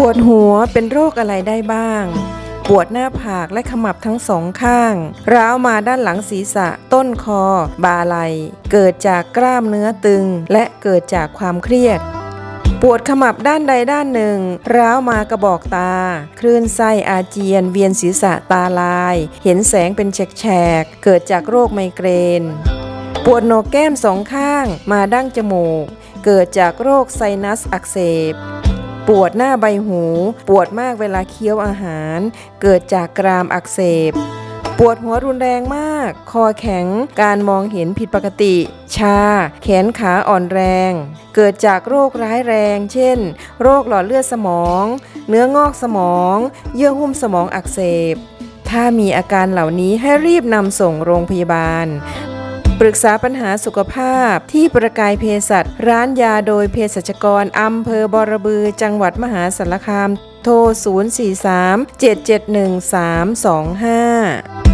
ปวดหัวเป็นโรคอะไรได้บ้าง ปวดหน้าผากและขมับทั้งสองข้าง ร้าวมาด้านหลังศีรษะ ต้นคอ บ่าไหล เกิดจากกล้ามเนื้อตึง และเกิดจากความเครียด ปวดขมับด้านใดด้านหนึ่ง ร้าวมากระบอกตา คลื่นไส้อาเจียน เวียนศีรษะตาลาย เห็นแสงเป็นแฉกๆ เกิดจากโรคไมเกรน ปวดโหนกแก้มสองข้าง มาดั้งจมูก เกิดจากโรคไซนัสอักเสบ ปวดหน้าใบหู ปวดมากเวลาเคี้ยวอาหาร เกิดจากกรามอักเสบ ปวดหัวรุนแรงมาก คอแข็ง การมองเห็นผิดปกติ ชา แขนขาอ่อนแรง เกิดจากโรคร้ายแรง เช่น โรคหลอดเลือดสมอง เนื้องอกสมอง เยื่อหุ้มสมองอักเสบ ถ้ามีอาการเหล่านี้ให้รีบนำส่งโรงพยาบาล ปรึกษาปัญหาสุขภาพที่ประกายเภสัชร้านยาโดยเภสัชกรอำเภอบอระบือ จังหวัดมหาสารคาม โทร 043 771 325